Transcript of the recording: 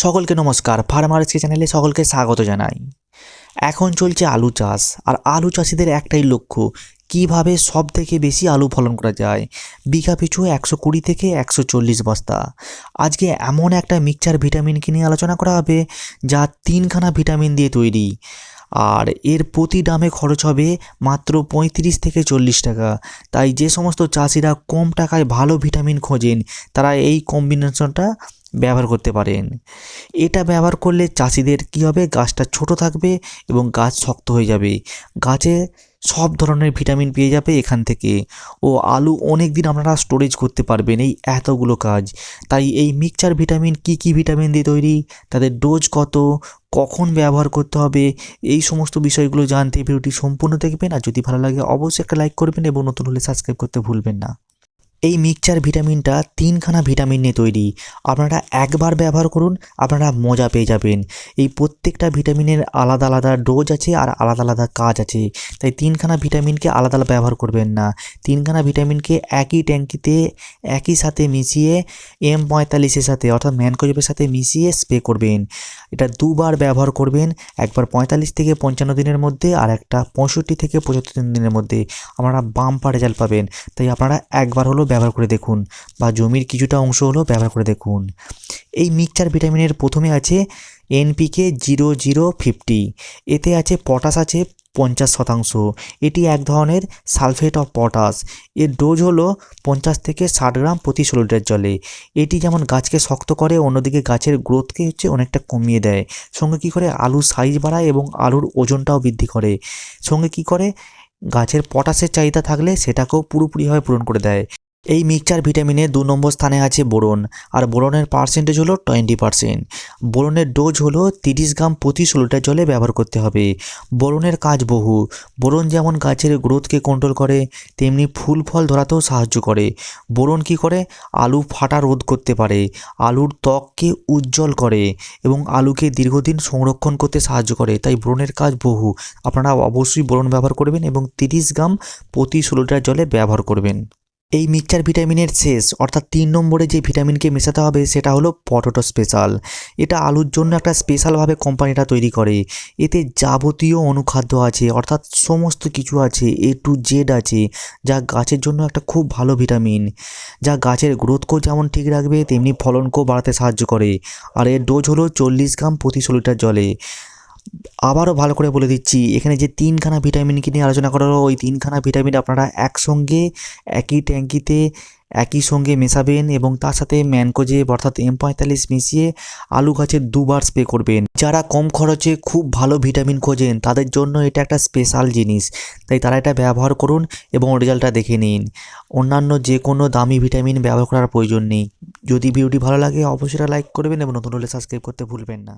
সকলকে নমস্কার। ফার্মার্সকে চ্যানেলে সকলকে স্বাগত জানাই। এখন চলছে আলু চাষ, আর আলু চাষিদের একটাই লক্ষ্য, কীভাবে সব থেকে বেশি আলু ফলন করা যায়। বিঘা পিছু একশো কুড়ি থেকে একশো চল্লিশ বস্তা। আজকে এমন একটা মিক্সচার ভিটামিনকে নিয়ে আলোচনা করা হবে, যা তিনখানা ভিটামিন দিয়ে তৈরি। আর এর প্রতি দামে খরচ হবে মাত্র পঁয়ত্রিশ থেকে চল্লিশ টাকা। তাই যে সমস্ত চাষিরা কম টাকায় ভালো ভিটামিন খোঁজেন, তারা এই কম্বিনেশনটা ব্যবহার করতে পারেন। এটা ব্যবহার করলে চাষিদের কী হবে? গাছটা ছোট থাকবে এবং গাছ শক্ত হয়ে যাবে। গাছে সব ধরনের ভিটামিন পেয়ে যাবে এখান থেকে। ও আলু অনেক দিন আপনারা স্টোরেজ করতে পারবেন এই এতগুলো কাজ। তাই এই মিক্সচার ভিটামিন কি কি ভিটামিন দিয়ে তৈরি? তাদের ডোজ কত? কখন ব্যবহার করতে হবে? এই সমস্ত বিষয়গুলো জানতে ভিডিওটি সম্পূর্ণ দেখবেন। আর যদি ভালো লাগে, অবশ্যই একটা লাইক করবেন এবং নতুন হলে সাবস্ক্রাইব করতে ভুলবেন না। এই মিক্সচার ভিটামিনটা তিনখানা ভিটামিন নিয়ে তৈরি। আপনারা একবার ব্যবহার করুন, আপনারা মজা পেয়ে যাবেন। এই প্রত্যেকটা ভিটামিনের আলাদা আলাদা ডোজ আছে আর আলাদা আলাদা কাজ আছে। তাই তিনখানা ভিটামিনকে আলাদা আলাদা ব্যবহার করবেন না। তিনখানা ভিটামিনকে একই ট্যাঙ্কিতে, একই সাথে মিশিয়ে এম পঁয়তাল্লিশের সাথে অর্থাৎ ম্যানকোজেবের সাথে মিশিয়ে স্প্রে করবেন। এটা দুবার ব্যবহার করবেন, একবার পঁয়তাল্লিশ থেকে পঞ্চান্ন দিনের মধ্যে আর একটা পঁয়ষট্টি থেকে পঁচাত্তর দিনের মধ্যে। আপনারা বাম্পার রেজাল্ট পাবেন। তাই আপনারা একবার হলো ব্যবহার করে দেখুন বা জমির কিছুটা অংশ হলো ব্যবহার করে দেখুন। এই মিক্সচার ভিটামিনের প্রথমে আছে এনপিকে জিরো জিরো ফিফটি, এতে আছে পটাশ আছে পঞ্চাশ শতাংশ। এটি এক ধরনের সালফেট অফ পটাশ। এর ডোজ হলো পঞ্চাশ থেকে ষাট গ্রাম প্রতি ষোলো লিটার জলে। এটি যেমন গাছকে শক্ত করে, অন্যদিকে গাছের গ্রোথকে হচ্ছে অনেকটা কমিয়ে দেয়। সঙ্গে কী করে? আলুর সাইজ বাড়ায় এবং আলুর ওজনটাও বৃদ্ধি করে। সঙ্গে কী করে? গাছের পটাশের চাহিদা থাকলে সেটাকেও পুরোপুরিভাবে পূরণ করে দেয়। এই মিক্সচার ভিটামিনের দু নম্বর স্থানে আছে বোরন, আর বোরনের পার্সেন্টেজ হলো টোয়েন্টি পার্সেন্ট বোরনের ডোজ হলো তিরিশ গ্রাম প্রতি ষোলো লিটার জলে ব্যবহার করতে হবে। বোরনের কাজ বহু। বোরন যেমন গাছের গ্রোথকে কন্ট্রোল করে, তেমনি ফুল ফল ধরাতেও সাহায্য করে। বোরন কি করে? আলু ফাটা রোধ করতে পারে। আলুর ত্বককে উজ্জ্বল করে এবং আলুকে দীর্ঘদিন সংরক্ষণ করতে সাহায্য করে। তাই বোরনের কাজ বহু। আপনারা অবশ্যই বোরন ব্যবহার করবেন এবং তিরিশ গ্রাম প্রতি ষোলো লিটার জলে ব্যবহার করবেন। এই মিক্সচার ভিটামিনের শেষ, অর্থাৎ তিন নম্বরে যে ভিটামিনকে মেশাতে হবে সেটা হলো পটোটো স্পেশাল। এটা আলুর জন্য একটা স্পেশালভাবে কোম্পানিটা তৈরি করে। এতে যাবতীয় অনুখাদ্য আছে, অর্থাৎ সমস্ত কিছু আছে এ টু জেড আছে, যা গাছের জন্য একটা খুব ভালো ভিটামিন। যা গাছের গ্রোথকেও যেমন ঠিক রাখবে, তেমনি ফলনকেও বাড়াতে সাহায্য করে। আর এর ডোজ হলো চল্লিশ গ্রাম প্রতি লিটার জলে। আবারও ভালো করে বলে দিচ্ছি, এখানে যে তিনখানা ভিটামিনকে নিয়ে আলোচনা করা হলো ওই তিনখানা ভিটামিন আপনারা একসঙ্গে, একই ট্যাঙ্কিতে, একই সঙ্গে মেশাবেন এবং তার সাথে ম্যানকোজে অর্থাৎ এম পঁয়তাল্লিশ মিশিয়ে আলু গাছের দুবার স্প্রে করবেন। যারা কম খরচে খুব ভালো ভিটামিন খোঁজেন, তাদের জন্য এটা একটা স্পেশাল জিনিস। তাই তারা এটা ব্যবহার করুন এবং রেজাল্টটা দেখে নিন। অন্যান্য যে কোনো দামি ভিটামিন ব্যবহার করার প্রয়োজন নেই। যদি ভিডিওটি ভালো লাগে, অবশ্যই লাইক করবেন এবং নতুন হলে সাবস্ক্রাইব করতে ভুলবেন না।